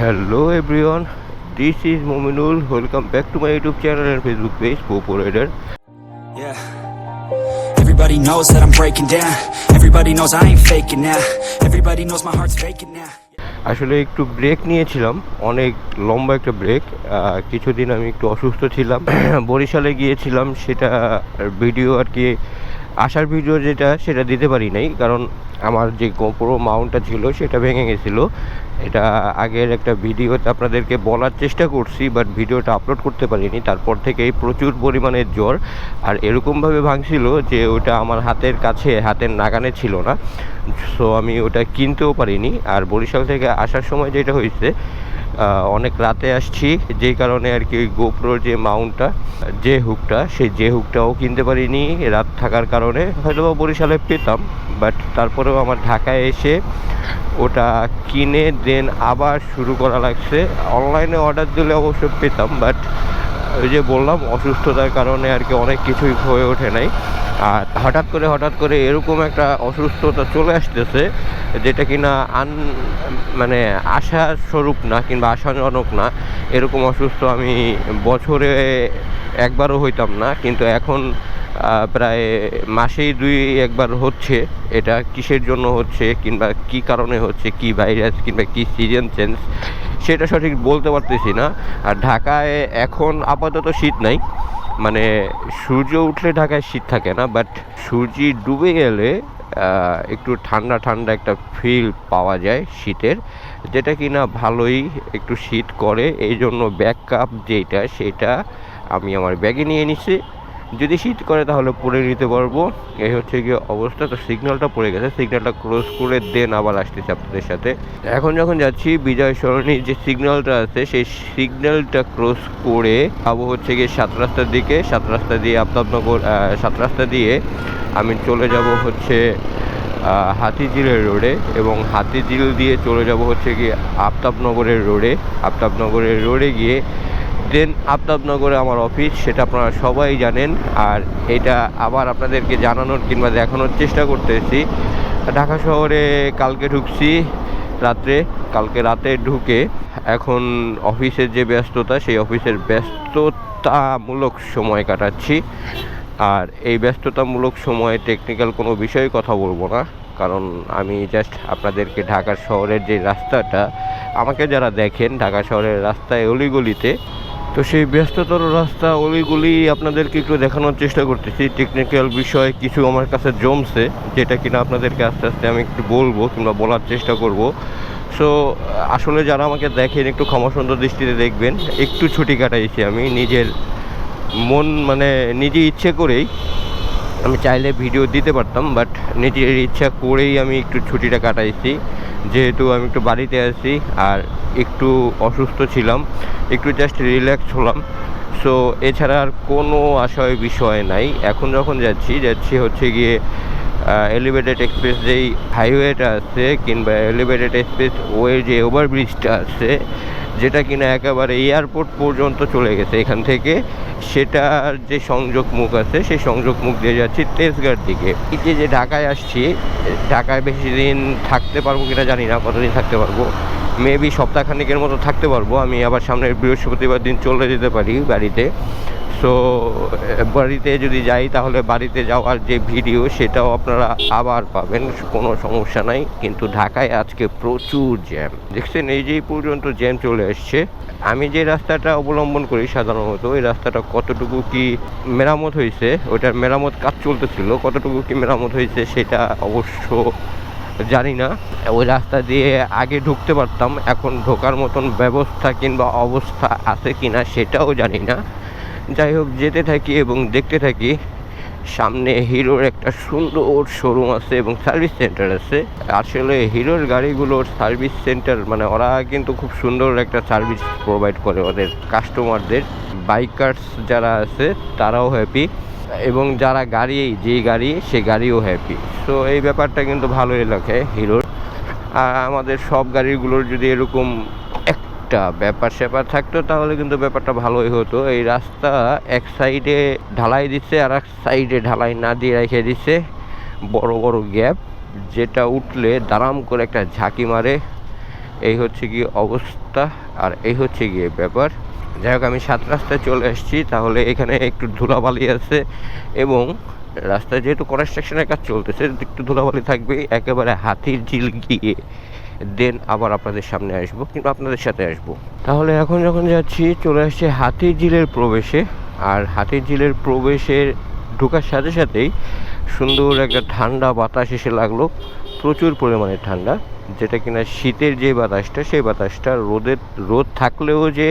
Hello everyone this is Mominul welcome back to my YouTube channel and Facebook page Popo Rider Everybody knows that I'm breaking down. Everybody knows I ain't faking now. Everybody knows my heart's faking now. আসলে একটু break নিয়েছিলাম অনেক লম্বা একটা break কিছুদিন আমি একটু অসুস্থ ছিলাম। বরিশালে গিয়েছিলাম সেটা ভিডিও আর কি আসার ভিডিও যেটা সেটা দিতে পারি নাই কারণ আমার যে গোপ্রো মাউন্টটা ছিল সেটা ভেঙে গেছিল। এটা আগের একটা ভিডিওতে আপনাদেরকে বলার চেষ্টা করছি বাট ভিডিওটা আপলোড করতে পারিনি। তারপর থেকেই প্রচুর পরিমাণে জ্বর, আর এরকমভাবে ভাঙছিল যে ওটা আমার হাতের কাছে, হাতের নাগানে ছিল না। সো আমি ওটা কিনতেও পারিনি। আর বরিশাল থেকে আসার সময় যেটা হয়েছে অনেক রাতে আসছি যেই কারণে আর কি ওই গোপ্রোর যে মাউন্টটা যে হুকটা সেই যে হুকটাও কিনতে পারিনি। রাত থাকার কারণে হয়তো বরিশালে পেতাম। বাট তারপরেও আমার ঢাকায় এসে ওটা কিনে দেন আবার শুরু করা লাগছে। অনলাইনে অর্ডার দিলে অবশ্য পেতাম, বাট ওই যে বললাম, অসুস্থতার কারণে আর কি অনেক কিছুই হয়ে ওঠে নাই। আর হঠাৎ করে হঠাৎ করে এরকম একটা অসুস্থতা চলে আসতেছে যেটা কিনা আন মানে আশার স্বরূপ না কিংবা আশাজনক না। এরকম অসুস্থ আমি বছরে একবারও হইতাম না, কিন্তু এখন প্রায় মাসেই দুই একবার হচ্ছে। এটা কিসের জন্য হচ্ছে কিংবা কি কারণে হচ্ছে, কি ভাইরাস কিংবা কি সিজন চেঞ্জ সেটা সঠিক বলতে পারতেছি না। আর ঢাকায় এখন আপাতত শীত নাই। মানে সূর্য উঠলে ঢাকায় শীত থাকে না বাট সূর্য ডুবে গেলে একটু ঠান্ডা ঠান্ডা একটা ফিল পাওয়া যায় শীতের, যেটা কি না ভালোই একটু শীত করে। এই জন্য ব্যাক কাপ যেটা, সেটা আমি আমার ব্যাগে নিয়ে নিছি। যদি শীত করে তাহলে পরে নিতে পারব। এই হচ্ছে গিয়ে অবস্থা তো সিগন্যালটা পড়ে গেছে। সিগন্যালটা ক্রস করে দেন আবার আসতেছে আপনাদের সাথে। এখন যখন যাচ্ছি বিজয় সরণির যে সিগন্যালটা আছে সেই সিগন্যালটা ক্রস করে যাব হচ্ছে গিয়ে সাত রাস্তার দিকে। সাত রাস্তা দিয়ে আফতাবনগর আহ, সাত রাস্তা দিয়ে আমি চলে যাব হচ্ছে হাতিঝিলের রোডে এবং হাতিঝিল দিয়ে চলে যাব হচ্ছে গিয়ে আফতাবনগরের রোডে। আফতাবনগরের রোডে গিয়ে দেন আফতাবনগরে আমার অফিস সেটা আপনারা সবাই জানেন। আর এটা আবার আপনাদেরকে জানানোর কিংবা দেখানোর চেষ্টা করতেছি। ঢাকা শহরে কালকে ঢুকছি, রাত্রে, কালকে রাতে ঢুকে। এখন অফিসের যে ব্যস্ততা, সেই অফিসের ব্যস্ততামূলক সময় কাটাচ্ছি। আর এই ব্যস্ততামূলক সময়ে টেকনিক্যাল কোনো বিষয়ে কথা বলব না। কারণ আমি জাস্ট আপনাদেরকে ঢাকা শহরের যে রাস্তাটা, আমাকে যারা দেখেন, ঢাকা শহরের রাস্তায় অলিগলিতে তো সেই ব্যস্ততর রাস্তা, অলিগুলি আপনাদেরকে একটু দেখানোর চেষ্টা করতেছি। টেকনিক্যাল বিষয়ে কিছু আমার কাছে জমছে, যেটা কিনা আপনাদেরকে আস্তে আস্তে আমি একটু বলব, কিংবা বলার চেষ্টা করব। সো আসলে যারা আমাকে দেখেন, একটু ক্ষমা সুন্দর দৃষ্টিতে দেখবেন, একটু ছুটি কাটাইছি আমি। নিজের মন মানে নিজে ইচ্ছে করেই আমি চাইলে ভিডিও দিতে পারতাম বাট নিজের ইচ্ছা করেই আমি একটু ছুটিটা কাটাইছি। যেহেতু আমি একটু বাড়িতে আছি আর একটু অসুস্থ ছিলাম, একটু জাস্ট রিল্যাক্স হলাম। সো এছাড়া আর কোনো আশয় বিষয় নাই। এখন যখন যাচ্ছি যাচ্ছি হচ্ছে গিয়ে এলিভেটেড এক্সপ্রেস যেই হাইওয়েটা আছে কিংবা এলিভেটেড এক্সপ্রেস ওয়ের যে ওভারব্রিজটা আছে যেটা কিনা একেবারে এয়ারপোর্ট পর্যন্ত চলে গেছে এখান থেকে। সেটার যে সংযোগ মুখ আছে, সেই সংযোগ মুখ দিয়ে যাচ্ছি তেজগাঁর দিকে। যে যে ঢাকায় আসছি, ঢাকায় বেশি দিন থাকতে পারব কিনা জানি না, কতদিন থাকতে পারব। মেবি সপ্তাহখানিকের মতো থাকতে পারব। আমি আবার সামনের বৃহস্পতিবার দিন চলে যেতে পারি বাড়িতে। সো বাড়িতে যদি যাই, তাহলে বাড়িতে যাওয়ার যে ভিডিও, সেটাও আপনারা আবার পাবেন। কোনো সমস্যা নাই। কিন্তু ঢাকায় আজকে প্রচুর জ্যাম। দেখছেন, এই যে পর্যন্ত জ্যাম চলে এসছে। আমি যে রাস্তাটা অবলম্বন করি সাধারণত, ওই রাস্তাটা কতটুকু কি মেরামত হয়েছে, ওটার মেরামত কাজ চলতেছিল। কতটুকু কি মেরামত হয়েছে, সেটা অবশ্য জানি না। ওই রাস্তা দিয়ে আগে ঢুকতে পারতাম। এখন ঢোকার মতন ব্যবস্থা কিংবা অবস্থা আছে কিনা, সেটাও জানি না। যাই হোক, যেতে থাকি এবং দেখতে থাকি সামনে হিরোর একটা সুন্দর শোরুম আছে এবং সার্ভিস সেন্টার আছে। আসলে হিরোর গাড়িগুলোর সার্ভিস সেন্টার মানে ওরা কিন্তু খুব সুন্দর একটা সার্ভিস প্রোভাইড করে ওদের কাস্টমারদের বাইকার্স যারা আছে, তারাও হ্যাপি এবং যারা গাড়ি যে গাড়ি, সে গাড়িও হ্যাপি সো এই ব্যাপারটা কিন্তু ভালোই লাগে হিরোর। আর আমাদের সব গাড়িগুলোর যদি এরকম একটা ব্যাপার স্যাপার থাকতো, তাহলে কিন্তু ব্যাপারটা ভালোই হতো। এই রাস্তা এক সাইডে ঢালাই দিচ্ছে আর এক সাইডে ঢালাই না দিয়ে রেখে দিচ্ছে বড় বড় গ্যাপ, যেটা উঠলে দারাম করে একটা ঝাঁকি মারে। এই হচ্ছে গিয়ে অবস্থা, আর এই হচ্ছে গিয়ে ব্যাপার। যাই হোক, আমি সাত রাস্তায় চলে এসেছি তাহলে এখানে একটু ধুলাবালি আছে এবং রাস্তায় যেহেতু কনস্ট্রাকশনের কাজ চলতেছে, একটু ধুলাবালি থাকবে একেবারে হাতির ঝিল গিয়ে। দেন আবার আপনাদের সামনে আসব কিন্তু আপনাদের সাথে আসব। তাহলে এখন যখন যাচ্ছি, চলে আসছে হাতির ঝিলের প্রবেশে। আর হাতির ঝিলের প্রবেশের ঢোকার সাথে সাথেই সুন্দর একটা ঠান্ডা বাতাস এসে লাগল। প্রচুর পরিমাণে ঠান্ডা, যেটা কিনা শীতের যে বাতাসটা, সেই বাতাসটা রোদের, রোদ থাকলেও যে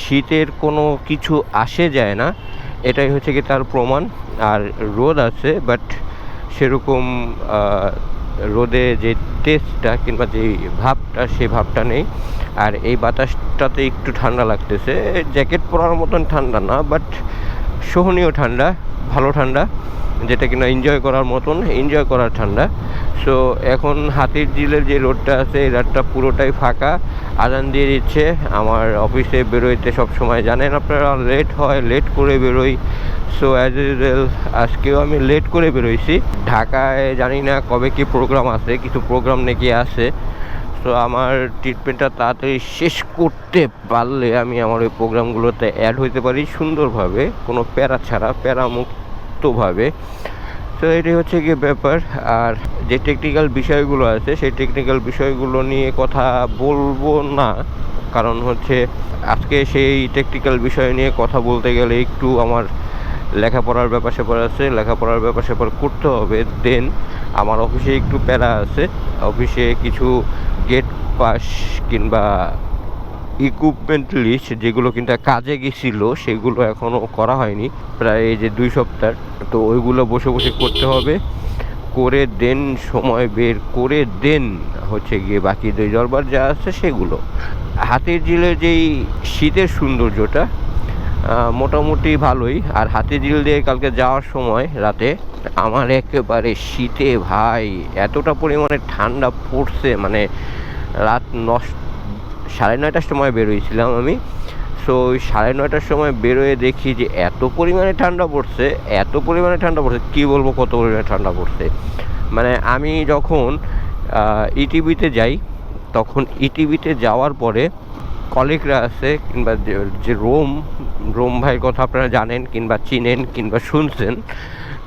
শীতের কোনো কিছু আসে যায় না, এটাই হচ্ছে কি তার প্রমাণ। আর রোদ আছে বাট সেরকম রোদে যে টেস্টটা কিংবা যে ভাবটা সেই ভাবটা নেই। আর এই বাতাসটাতে একটু ঠান্ডা লাগতেছে। জ্যাকেট পরার মতন ঠান্ডা না বাট সহনীয় ঠান্ডা, ভালো ঠান্ডা, যেটা কিনা এনজয় করার মতন এনজয় করার ঠান্ডা। সো এখন হাতির ঝিলের যে রোডটা আছে, এই রোডটা পুরোটাই ফাঁকা। আজান দিয়ে দিচ্ছে। আমার অফিসে বেরোইতে সব সময় জানেন আপনারা লেট হয় লেট করে বেরোই। সো অ্যাজ ইউজুয়াল আজকেও আমি লেট করে বেরোইছি। ঢাকায় জানি না কবে কি প্রোগ্রাম আছে, কিছু প্রোগ্রাম নাকি আছে। তো আমার ট্রিটমেন্টটা তাড়াতাড়ি শেষ করতে পারলে আমি আমার ওই প্রোগ্রামগুলোতে অ্যাড হইতে পারি সুন্দরভাবে। কোনো প্যারা ছাড়া, প্যারামুক্তভাবে। তো এটাই হচ্ছে গিয়ে ব্যাপার। আর যে টেকনিক্যাল বিষয়গুলো আছে, সেই টেকনিক্যাল বিষয়গুলো নিয়ে কথা বলব না। কারণ হচ্ছে, আজকে সেই টেকনিক্যাল বিষয় নিয়ে কথা বলতে গেলে একটু আমার লেখাপড়ার ব্যাপার স্যাপার আছে, লেখাপড়ার ব্যাপার স্যাপার করতে হবে দেন আমার অফিসে একটু প্যারা আছে। অফিসে কিছু গেট পাস কিংবা ইকুইপমেন্ট লিস্ট যেগুলো কিন্তু কাজে গেছিল, সেগুলো এখনও করা হয়নি। প্রায় এই যে দুই সপ্তাহ, তো ওইগুলো বসে বসে করতে হবে। করে দেন সময় বের করে দেন হচ্ছে গিয়ে বাকি দুই দরবার যা আছে সেগুলো। হাতের ঝিলের যেই শীতের সৌন্দর্যটা মোটামুটি ভালোই। আর হাতে ঝিল দিয়ে কালকে যাওয়ার সময় রাতে আমার একেবারে শীতে ভাই, এতটা পরিমাণে ঠান্ডা পড়ছে মানে রাত নশ, সাড়ে নয়টার সময় বেরোইছিলাম আমি। সো ওই সাড়ে নয়টার সময় বেরোয় দেখি যে এত পরিমাণে ঠান্ডা পড়ছে, এত পরিমাণে ঠান্ডা পড়ছে, কী বলব কত পরিমাণে ঠান্ডা পড়ছে। মানে আমি যখন ইটিভিতে যাই, তখন ইটিভিতে যাওয়ার পরে কলিগরা আছে কিংবা যে- রোম রোম ভাইয়ের কথা আপনারা জানেন কিংবা চিনেন কিংবা শুনছেন।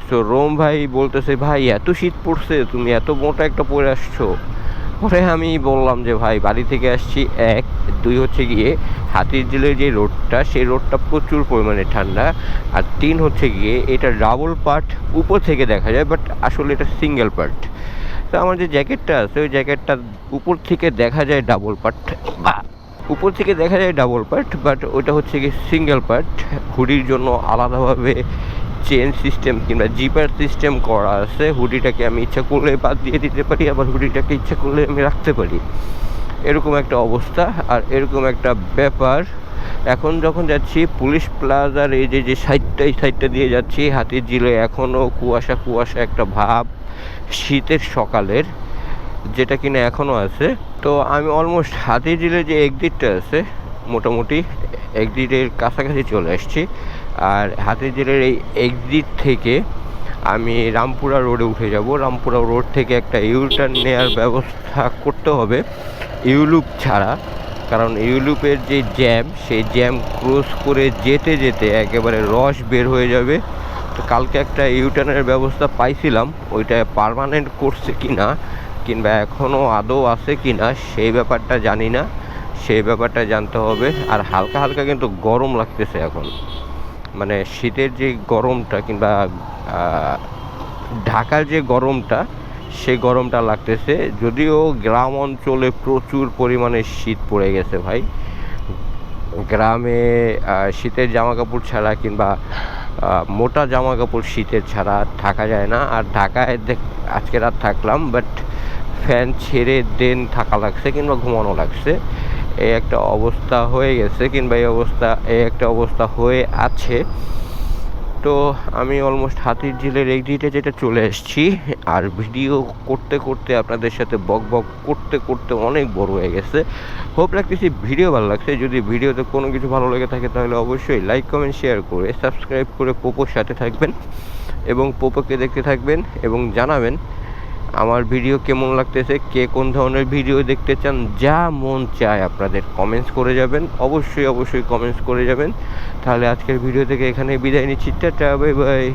তো রোম ভাই বলতেছে, ভাই, এত শীত পড়ছে, তুমি এত মোটা একটা পরে আসছো। পরে আমি বললাম যে, ভাই, বাড়ি থেকে আসছি, এক। দুই হচ্ছে গিয়ে হাতির ঝিলের যে রোডটা, সেই রোডটা প্রচুর পরিমাণে ঠান্ডা। আর তিন হচ্ছে গিয়ে এটা ডাবল পার্ট উপর থেকে দেখা যায়, বাট আসলে এটা সিঙ্গেল পার্ট। তো আমার যে জ্যাকেটটা আছে, ওই জ্যাকেটটা উপর থেকে দেখা যায় ডাবল পার্ট। বা উপর থেকে দেখা যায় ডাবল পার্ট বাট ওটা হচ্ছে গিয়ে সিঙ্গেল পার্ট হুডির জন্য আলাদাভাবে চেন সিস্টেম কিংবা জিপার সিস্টেম করা আছে। হুডিটাকে আমি ইচ্ছা করলে বাদ দিয়ে দিতে পারি, আবার হুডিটাকে ইচ্ছা করলে আমি রাখতে পারি। এরকম একটা অবস্থা, আর এরকম একটা ব্যাপার। এখন যখন যাচ্ছি, পুলিশ প্লাজার এই যে যে সাইডটা এই সাইডটা দিয়ে যাচ্ছি, হাতির জিলে এখনও কুয়াশা কুয়াশা একটা ভাব। শীতের সকালের যেটা কিনা এখনও আছে। তো আমি অলমোস্ট হাতির জিলের যে এক্সিটটা আছে, মোটামুটি এক্সিটের কাছাকাছি চলে আসছি। আর হাতির জিলের এই এক্সিট থেকে আমি রামপুরা রোডে উঠে যাব। রামপুরা রোড থেকে একটা ইউটার্ন নেওয়ার ব্যবস্থা করতে হবে ইউলুপ ছাড়া। কারণ ইউলুপের যে জ্যাম সেই জ্যাম ক্রস করে যেতে যেতে একেবারে রস বের হয়ে যাবে। তো কালকে একটা ইউটার্নের ব্যবস্থা পাইছিলাম, ওইটা পার্মানেন্ট করছে কি না কিংবা এখনও আদৌ আছে কি না সেই ব্যাপারটা জানি না। সেই ব্যাপারটা জানতে হবে। আর হালকা হালকা কিন্তু গরম লাগতেছে এখন। মানে শীতের যে গরমটা কিংবা ঢাকার যে গরমটা, সেই গরমটা লাগতেছে। যদিও গ্রাম অঞ্চলে প্রচুর পরিমাণে শীত পড়ে গেছে ভাই। গ্রামে শীতের জামা কাপড় ছাড়া কিংবা মোটা জামা কাপড় শীতের ছাড়া থাকা যায় না। আর ঢাকায় আজকে রাত থাকলাম বাট ফ্যান ছেড়ে দেন থাকা লাগছে কিংবা ঘুমানো লাগছে। এই একটা অবস্থা হয়ে গেছে কিংবা এই অবস্থা, এই একটা অবস্থা হয়ে আছে। তো আমি অলমোস্ট হাতির ঝিলের এক্সিটে যেটা চলে এসেছি, আর ভিডিও করতে করতে আপনাদের সাথে বক বক করতে করতে অনেক বড় হয়ে গেছে। হোপ লাগতেছি ভিডিও ভালো লাগছে। যদি ভিডিওতে কোনো কিছু ভালো লেগে থাকে তাহলে অবশ্যই লাইক কমেন্ট শেয়ার করে সাবস্ক্রাইব করে পোপোর সাথে থাকবেন এবং পোপোকে দেখতে থাকবেন এবং জানাবেন আমার ভিডিও কেমন লাগতেছে? কে কোন ধরনের ভিডিও দেখতে চান? যা মন চায় আপনাদের কমেন্টস করে যাবেন। অবশ্যই অবশ্যই কমেন্টস করে যাবেন। তাহলে আজকের ভিডিও থেকে এখানে বিদায় নিচ্ছি। Tata bye bye